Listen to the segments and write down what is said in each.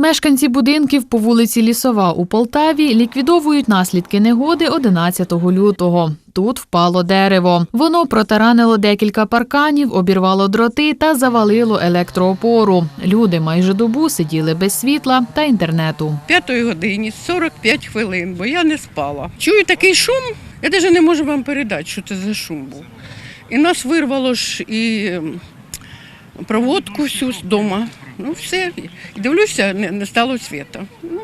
Мешканці будинків по вулиці Лісова у Полтаві ліквідовують наслідки негоди 11 лютого. Тут впало дерево. Воно протаранило декілька парканів, обірвало дроти та завалило електроопору. Люди майже добу сиділи без світла та інтернету. п'ятої годині 45 хвилин, бо я не спала. Чую такий шум, я навіть не можу вам передати, що це за шум був. І нас вирвало ж і проводку всю з дому. Ну, все. І дивлюся, не, не стало світа. Ну,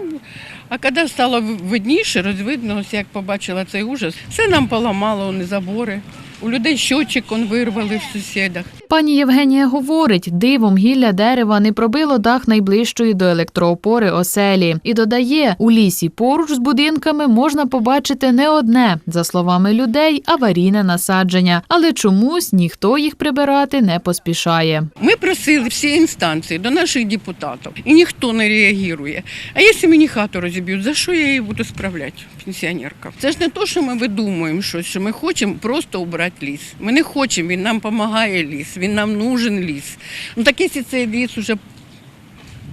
а коли стало видніше, розвиднулося, як побачила цей ужас, все нам поламало, не забори. У людей щочик он вирвали в сусідах. Пані Євгенія говорить, дивом гілля дерева не пробило дах найближчої до електроопори оселі. І додає, у лісі поруч з будинками можна побачити не одне, за словами людей, аварійне насадження, але чомусь ніхто їх прибирати не поспішає. Ми просили всі інстанції до наших депутатів, і ніхто не реагує. А якщо мені хату розіб'ють, за що я її буду справляти, пенсіонерка? Це ж не то, що ми видумуємо щось, що ми хочемо просто убрати ліс. Ми не хочемо, він нам допомагає ліс, він нам нужен ліс. Ну так якщо цей ліс уже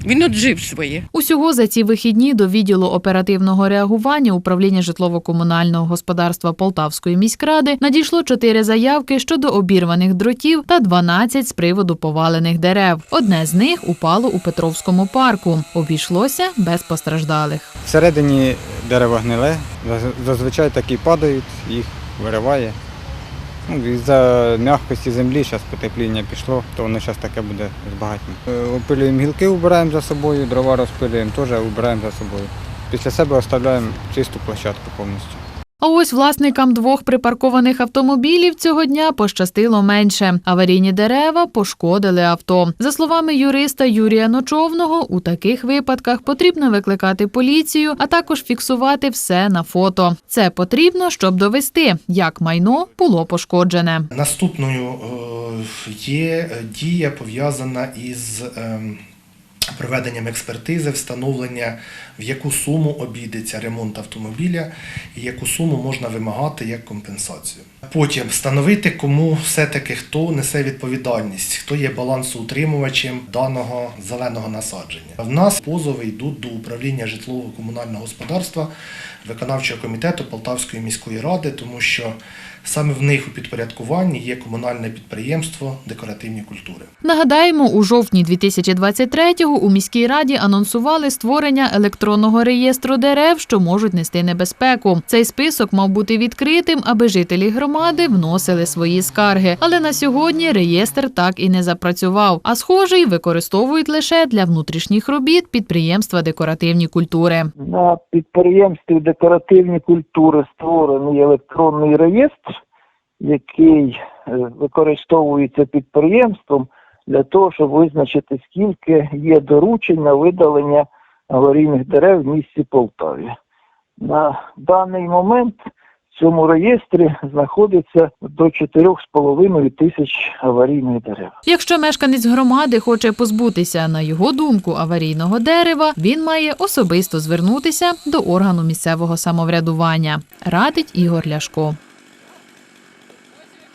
він отжив своє. Усього за ці вихідні до відділу оперативного реагування управління житлово-комунального господарства Полтавської міськради надійшло чотири заявки щодо обірваних дротів та 12 з приводу повалених дерев. Одне з них упало у Петровському парку. Обійшлося без постраждалих. Всередині дерево гниле, зазвичай такі падають, їх вириває. Ну, із-за м'якості землі, зараз потепління пішло, то воно зараз таке буде збагатні. Опилюємо гілки, убираємо за собою, дрова розпилюємо, теж убираємо за собою. Після себе оставляємо чисту площадку повністю. А ось власникам двох припаркованих автомобілів цього дня пощастило менше. Аварійні дерева пошкодили авто. За словами юриста Юрія Ночовного, у таких випадках потрібно викликати поліцію, а також фіксувати все на фото. Це потрібно, щоб довести, як майно було пошкоджене. Наступною е, є дія пов'язана із ем, проведенням експертизи, встановлення, в яку суму обійдеться ремонт автомобіля і яку суму можна вимагати як компенсацію. Потім встановити, кому все-таки хто несе відповідальність, хто є балансоутримувачем даного зеленого насадження. В нас позови йдуть до управління житлово-комунального господарства виконавчого комітету Полтавської міської ради, тому що саме в них у підпорядкуванні є комунальне підприємство декоративні культури. Нагадаємо, у жовтні 2023-го у міській раді анонсували створення електронного реєстру дерев, що можуть нести небезпеку. Цей список мав бути відкритим, аби жителі громади вносили свої скарги. Але на сьогодні реєстр так і не запрацював. А схожий використовують лише для внутрішніх робіт підприємства декоративні культури. На підприємстві декоративні культури створений електронний реєстр, який е, використовується підприємством для того, щоб визначити, скільки є доручень на видалення аварійних дерев в місті Полтаві. На даний момент в цьому реєстрі знаходиться до 4,5 тисяч аварійних дерев. Якщо мешканець громади хоче позбутися, на його думку, аварійного дерева, він має особисто звернутися до органу місцевого самоврядування, радить Ігор Ляшко.